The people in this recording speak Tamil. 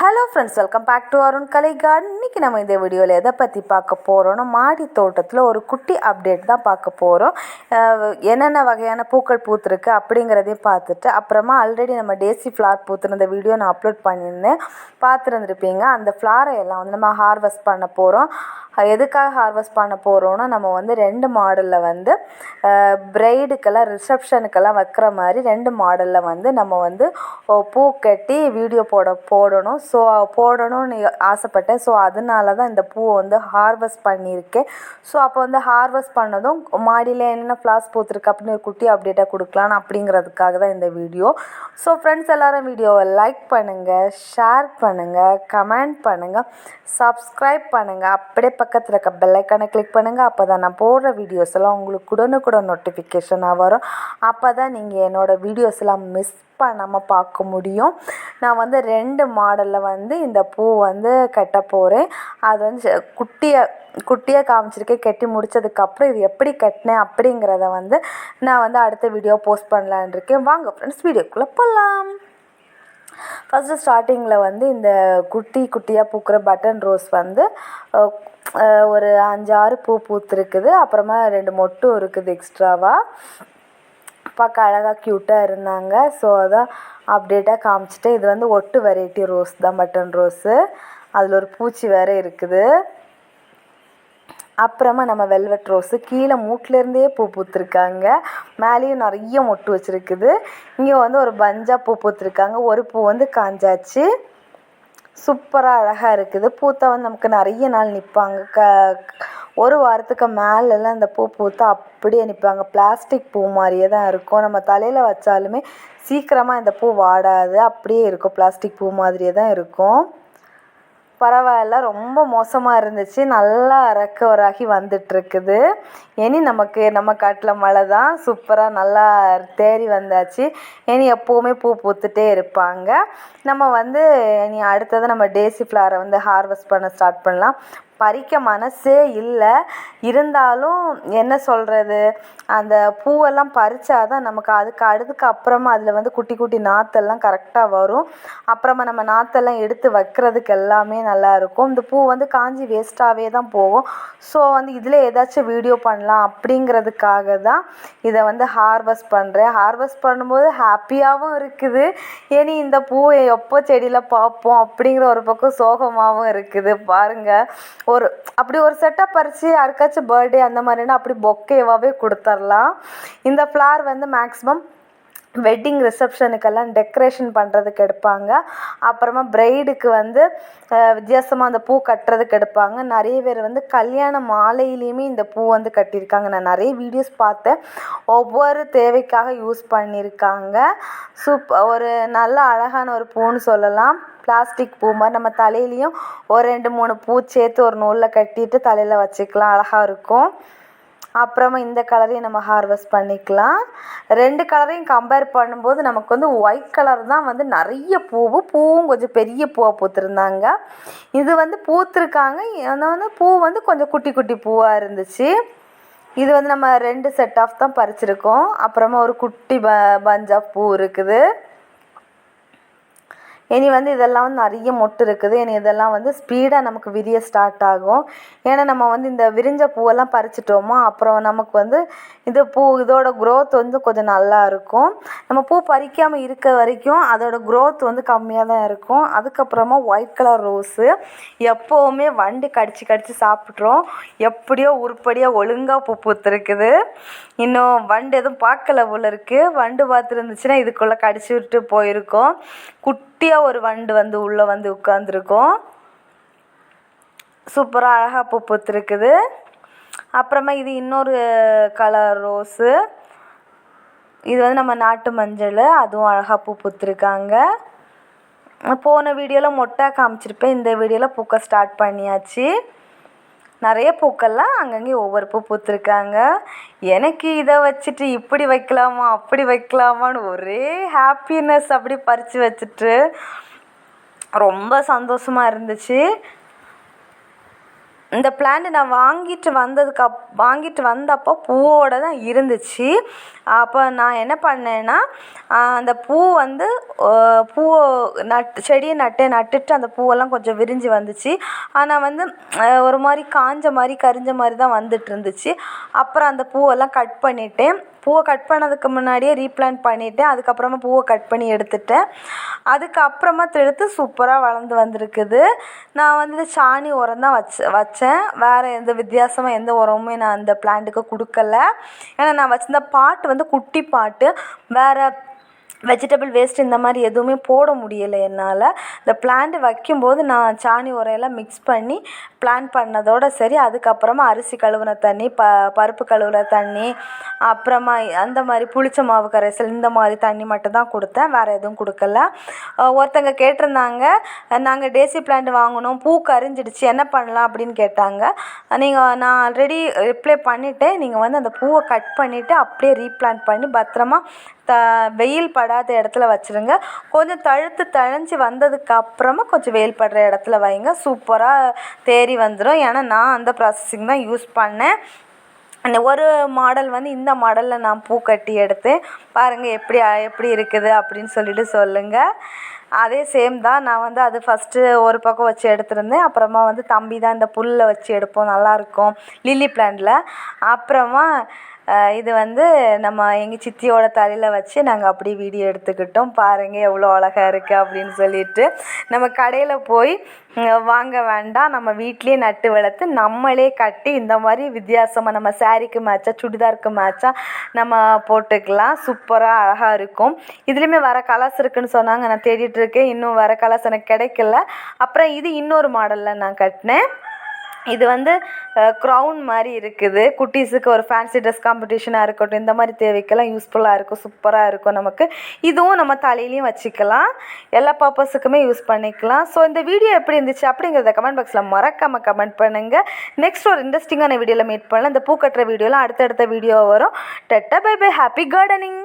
Hello friends welcome back to Arun Kalai garden இன்றைக்கி நம்ம இந்த வீடியோவில் எதை பற்றி பார்க்க போகிறோம்னா மாடி தோட்டத்தில் ஒரு குட்டி அப்டேட் தான் பார்க்க போகிறோம் என்னென்ன வகையான பூக்கள் பூத்துருக்கு அப்படிங்கிறதையும் பார்த்துட்டு அப்புறமா ஆல்ரெடி நம்ம டேசி ஃப்ளார் பூத்துருந்த வீடியோ நான் அப்லோட் பண்ணியிருந்தேன். பார்த்துருந்துருப்பீங்க. அந்த ஃப்ளாரை எல்லாம் வந்து நம்ம ஹார்வெஸ்ட் பண்ண போகிறோம் எதுக்காக ஹார்வெஸ்ட் பண்ண போகிறோன்னா நம்ம வந்து ரெண்டு மாடலில் வந்து பிரைடுக்கெல்லாம் ரிசப்ஷனுக்கெல்லாம் வைக்கிற மாதிரி ரெண்டு மாடலில் வந்து நம்ம வந்து பூ கட்டி வீடியோ போட போடணும். ஸோ போடணும்னு ஆசைப்பட்டேன் ஸோ அதனால தான் இந்த பூவை வந்து ஹார்வெஸ்ட் பண்ணியிருக்கேன். ஸோ அப்போ வந்து ஹார்வெஸ்ட் பண்ணதும் மாடியில் என்னென்ன ஃப்ளாஸ் பூத்துருக்கு அப்படின்னு ஒரு குட்டி அப்டேட்டாக கொடுக்கலான்னு அப்படிங்கிறதுக்காக தான் இந்த வீடியோ ஸோ ஃப்ரெண்ட்ஸ் எல்லோரும் வீடியோவை லைக் பண்ணுங்கள் ஷேர் பண்ணுங்கள் கமெண்ட் பண்ணுங்கள் சப்ஸ்கிரைப் பண்ணுங்கள் அப்படியே பக்கத்தில் இருக்க பெல்லைக்கானை கிளிக் பண்ணுங்கள் அப்போ தான் நான் போடுற வீடியோஸ் எல்லாம் உங்களுக்கு உடனுக்குடன் நோட்டிஃபிகேஷனாக வரும். அப்போ தான் நீங்கள் என்னோடய வீடியோஸ் எல்லாம் மிஸ் பண்ணாமல் பார்க்க முடியும். நான் வந்து ரெண்டு மாடலில் வந்து இந்த பூ வந்து கட்ட போகிறேன் அது வந்து குட்டியை குட்டியாக காமிச்சிருக்கேன். கட்டி முடித்ததுக்கப்புறம் இது எப்படி கட்டினேன் அப்படிங்கிறத வந்து நான் வந்து அடுத்த வீடியோ போஸ்ட் பண்ணலான் இருக்கேன். வாங்க ஃப்ரெண்ட்ஸ் வீடியோக்குள்ளே போகலாம் ஃபஸ்ட்டு ஸ்டார்டிங்கில் வந்து இந்த குட்டி குட்டியாக பூக்கிற பட்டன் ரோஸ் வந்து ஒரு அஞ்சாறு பூ பூத்துருக்குது. அப்புறமா ரெண்டு மொட்டும் இருக்குது எக்ஸ்ட்ராவாக பார்க்க அழகாக க்யூட்டாக இருந்தாங்க. ஸோ அதான் அப்டேட்டாக காமிச்சிட்டு இது வந்து ஒட்டு வெரைட்டி ரோஸ் தான் பட்டன் ரோஸு அதில் ஒரு பூச்சி வேறு இருக்குது. அப்புறமா நம்ம வெல்வெட் ரோஸு கீழே மூட்டிலேருந்தே பூ பூத்துருக்காங்க. மேலேயும் நிறைய மொட்டு வச்சுருக்குது. இங்கே வந்து ஒரு பஞ்சாக பூ பூத்துருக்காங்க. ஒரு பூ வந்து காஞ்சாச்சு. சூப்பராக அழகாக இருக்குது. பூத்தா வந்து நமக்கு நிறைய நாள் நிற்பாங்க க ஒரு வாரத்துக்கு மேலெல்லாம் இந்த பூ பூத்தா அப்படியே நிற்பாங்க பிளாஸ்டிக் பூ மாதிரியே தான் இருக்கும். நம்ம தலையில் வச்சாலுமே சீக்கிரமாக இந்த பூ வாடாது. அப்படியே இருக்கும். பிளாஸ்டிக் பூ மாதிரியே தான் இருக்கும். பரவாயில்ல. ரொம்ப மோசமாக இருந்துச்சு. நல்லா ரெக்கவராகி வந்துட்டுருக்குது. இனி நமக்கு நம்ம காட்டில் மழை தான். சூப்பராக நல்லா தேறி வந்தாச்சு. இனி எப்போவுமே பூ பூத்துட்டே இருப்பாங்க. நம்ம வந்து இனி அடுத்தது நம்ம டேசி ஃப்ளாரை வந்து ஹார்வெஸ்ட் பண்ண ஸ்டார்ட் பண்ணலாம். பறிக்க மனசே இல்லை. இருந்தாலும் என்ன சொல்கிறது அந்த பூவெல்லாம் பறித்தா தான் நமக்கு அதுக்கு அடுத்துக்கு அப்புறமா அதில் வந்து குட்டி குட்டி நாற்றெல்லாம் கரெக்டாக வரும். அப்புறமா நம்ம நாற்றெல்லாம் எடுத்து வைக்கிறதுக்கு எல்லாமே நல்லாயிருக்கும் இந்த பூ வந்து காஞ்சி வேஸ்ட்டாகவே தான் போகும். ஸோ வந்து இதில் ஏதாச்சும் வீடியோ பண்ணலாம் அப்படிங்கிறதுக்காக தான் இதை வந்து ஹார்வெஸ்ட் பண்ணுறேன் ஹார்வெஸ்ட் பண்ணும்போது ஹாப்பியாகவும் இருக்குது. இனி இந்த பூவை எப்போ செடியில் பார்ப்போம் அப்படிங்கிற ஒரு பக்கம் சோகமாகவும் இருக்குது. பாருங்கள் ஒரு அப்படி ஒரு செட்டப் பறித்து யாருக்காச்சும் பர்த்டே அந்த மாதிரினா அப்படி பொக்கேவாகவே கொடுத்துர்லாம். இந்த ஃப்ளார் வந்து மேக்ஸிமம் வெட்டிங் ரிசப்ஷனுக்கெல்லாம் டெக்கரேஷன் பண்ணுறதுக்கு எடுப்பாங்க. அப்புறமா ப்ரைடுக்கு வந்து வித்தியாசமாக அந்த பூ கட்டுறதுக்கு எடுப்பாங்க. நிறைய பேர் வந்து கல்யாண மாலையிலையுமே இந்த பூ வந்து கட்டியிருக்காங்க. நான் நிறைய வீடியோஸ் பார்த்தேன். ஒவ்வொரு தேவைக்காக யூஸ் பண்ணியிருக்காங்க. சூப் ஒரு நல்ல அழகான ஒரு பூன்னு சொல்லலாம். பிளாஸ்டிக் பூ மாதிரி நம்ம தலையிலையும் ஒரு ரெண்டு மூணு பூ சேர்த்து ஒரு நூலில் கட்டிட்டு தலையில் வச்சுக்கலாம். அழகாக இருக்கும். அப்புறமா இந்த கலரையும் நம்ம ஹார்வெஸ்ட் பண்ணிக்கலாம். ரெண்டு கலரையும் கம்பேர் பண்ணும்போது நமக்கு வந்து ஒயிட் கலர் தான் வந்து நிறைய பூவு பூவும் கொஞ்சம் பெரிய பூவாக பூத்துருந்தாங்க. இது வந்து பூத்துருக்காங்க. ஆனால் வந்து பூ வந்து கொஞ்சம் குட்டி குட்டி பூவாக இருந்துச்சு. இது வந்து நம்ம ரெண்டு செட் ஆஃப் தான் பறிச்சிருக்கோம். அப்புறமா ஒரு குட்டி ப பஞ்ச் ஆஃப் பூ இருக்குது. இனி வந்து இதெல்லாம் வந்து நிறைய மொட்டு இருக்குது. இனி இதெல்லாம் வந்து ஸ்பீடாக நமக்கு விரிய ஸ்டார்ட் ஆகும். ஏன்னா நம்ம வந்து இந்த விரிஞ்ச பூவெல்லாம் பறிச்சிட்டோமோ அப்புறம் நமக்கு வந்து இந்த பூ இதோட க்ரோத் வந்து கொஞ்சம் நல்லா இருக்கும். நம்ம பூ பறிக்காமல் இருக்க வரைக்கும் அதோட க்ரோத் வந்து கம்மியாக தான் இருக்கும். அதுக்கப்புறமா ஒயிட் கலர் ரோஸு எப்போவுமே வண்டு கடிச்சு கடிச்சு சாப்பிட்றோம் எப்படியோ உருப்படியாக ஒழுங்காக பூ பூத்துருக்குது. இன்னும் வண்டு எதுவும் பார்க்கல போல இருக்குது வண்டு பார்த்துருந்துச்சுன்னா இதுக்குள்ளே கடிச்சு விட்டு போயிருக்கோம். குட்டியாக ஒரு வண்டு வந்து உள்ளே வந்து உட்காந்துருக்கும் சூப்பராக அழகாக பூ பூத்துருக்குது. அப்புறமா இது இன்னொரு கலர் ரோஸு இது வந்து நம்ம நாட்டு மஞ்சள் அதுவும் அழகாக பூ பூத்துருக்காங்க. போன வீடியோவில் மொட்டை காமிச்சிருப்பேன். இந்த வீடியோவில் பூக்க ஸ்டார்ட் பண்ணியாச்சு. நிறைய பூக்கள்லாம் அங்கங்கே ஒவ்வொரு பூ பூத்துருக்காங்க. எனக்கு இதை வச்சுட்டு இப்படி வைக்கலாமா அப்படி வைக்கலாமான்னு ஒரே ஹாப்பினஸ் அப்படி பறித்து வச்சுட்டு ரொம்ப சந்தோஷமாக இருந்துச்சு. இந்த பிளான்ட் நான் வாங்கிட்டு வந்ததுக்கு அப் வாங்கிட்டு வந்தப்போ பூவோட தான் இருந்துச்சு. அப்போ நான் என்ன பண்ணேன்னா அந்த பூ வந்து பூவை நட் செடியை நட்டேன் நட்டுட்டு அந்த பூவெல்லாம் கொஞ்சம் விரிஞ்சு வந்துச்சு. ஆனால் வந்து ஒரு மாதிரி காஞ்ச மாதிரி கரிஞ்ச மாதிரி தான் வந்துட்டு இருந்துச்சு. அப்புறம் அந்த பூவெல்லாம் கட் பண்ணிவிட்டு பூவை கட் பண்ணதுக்கு முன்னாடியே ரீப்ளான்ட் பண்ணிவிட்டேன் அதுக்கப்புறமா பூவை கட் பண்ணி எடுத்துட்டேன். அதுக்கப்புறமா எடுத்து சூப்பராக வளர்ந்து வந்திருக்குது. நான் வந்து சாணி உரம் தான் வச்ச வச்சேன். வேறு எந்த வித்தியாசமாக எந்த உரமுமே நான் அந்த பிளான்ட்டுக்கு கொடுக்கல. ஏன்னா நான் வச்சிருந்த பாட்டு வந்து குட்டி பாட்டு. வேறு வெஜிடபிள் வேஸ்ட் இந்த மாதிரி எதுவுமே போட முடியலை என்னால். இந்த பிளான்ட் வைக்கும்போது நான் சாணி உரையெல்லாம் மிக்ஸ் பண்ணி பிளான் பண்ணதோடு சரி அதுக்கப்புறமா அரிசி கழுவுன தண்ணி ப பருப்பு கழுவுன தண்ணி அப்புறமா அந்த மாதிரி புளிச்ச மாவு கரைசல் இந்த மாதிரி தண்ணி மட்டும் தான் கொடுத்தேன். வேறு எதுவும் கொடுக்கல. ஒருத்தங்க கேட்டிருந்தாங்க நாங்கள் டேசி பிளான்ட் வாங்கினோம் பூ கரிஞ்சிடுச்சு என்ன பண்ணலாம்? அப்படின்னு கேட்டாங்க. நீங்கள் நான் ஆல்ரெடி ரிப்ளை பண்ணிவிட்டேன் நீங்கள் வந்து அந்த பூவை கட் பண்ணிவிட்டு அப்படியே ரீப்ளான்ட் பண்ணி பத்திரமா த வெயில் படாத இடத்துல வச்சுருங்க. கொஞ்சம் தழுத்து தழைஞ்சி வந்ததுக்கு அப்புறமா கொஞ்சம் வெயில் படுற இடத்துல வைங்க. சூப்பராக தேறி வந்துடும் ஏன்னா நான் அந்த ப்ராசஸிங் தான் யூஸ் பண்ணேன். அந்த ஒரு மாடல் வந்து இந்த மாடலில் நான் பூ கட்டி எடுத்தேன் பாருங்கள் எப்படி எப்படி இருக்குது அப்படின்னு சொல்லிட்டு சொல்லுங்கள் அதே சேம் தான். நான் வந்து அது ஃபஸ்ட்டு ஒரு பக்கம் வச்சு எடுத்திருந்தேன். அப்புறமா வந்து தம்பி தான் இந்த புல்லில் வச்சு எடுப்போம். நல்லாயிருக்கும் லில்லி பிளான்ட்டில் அப்புறமா இது வந்து நம்ம எங்கள் சித்தியோட தலையில் வச்சு நாங்கள் அப்படியே வீடியோ எடுத்துக்கிட்டோம். பாருங்கள் எவ்வளோ அழகாக இருக்குது அப்படின்னு சொல்லிட்டு. நம்ம கடையில் போய் வாங்க வேண்டாம். நம்ம வீட்லேயே நட்டு வளர்த்து நம்மளே கட்டி இந்த மாதிரி வித்தியாசமாக நம்ம சாரீக்கு மேட்சாக சுடிதாருக்கு மேட்சாக நம்ம போட்டுக்கலாம். சூப்பராக அழகாக இருக்கும். இதுலேயுமே வர கலர்ஸ் இருக்குதுன்னு சொன்னாங்க. நான் தேடிட்டுருக்கேன் இன்னும் வர கலர்ஸ் எனக்கு கிடைக்கல. அப்புறம் இது இன்னொரு மாடலில் நான் கட்டினேன். இது வந்து க்ரௌன் மாதிரி இருக்குது. குட்டீஸுக்கு ஒரு ஃபேன்சி ட்ரெஸ் காம்படிஷனாக இருக்கட்டும் இந்த மாதிரி தேவைக்கெல்லாம் யூஸ்ஃபுல்லாக இருக்கும் சூப்பராக இருக்கும் நமக்கு. இதுவும் நம்ம தலையிலையும் வச்சுக்கலாம். எல்லா பர்பஸுக்குமே யூஸ் பண்ணிக்கலாம். ஸோ இந்த வீடியோ எப்படி இருந்துச்சு அப்படிங்கிறத கமெண்ட் பாக்ஸில் மறக்காமல் கமெண்ட் பண்ணுங்கள் நெக்ஸ்ட் ஒரு இன்ட்ரெஸ்டிங்கான வீடியோவில் மீட் பண்ணலாம். இந்த பூ கட்டுற வீடியோலாம் அடுத்தடுத்த வீடியோ வரும். டெட்டா பை பை ஹாப்பி கார்டனிங்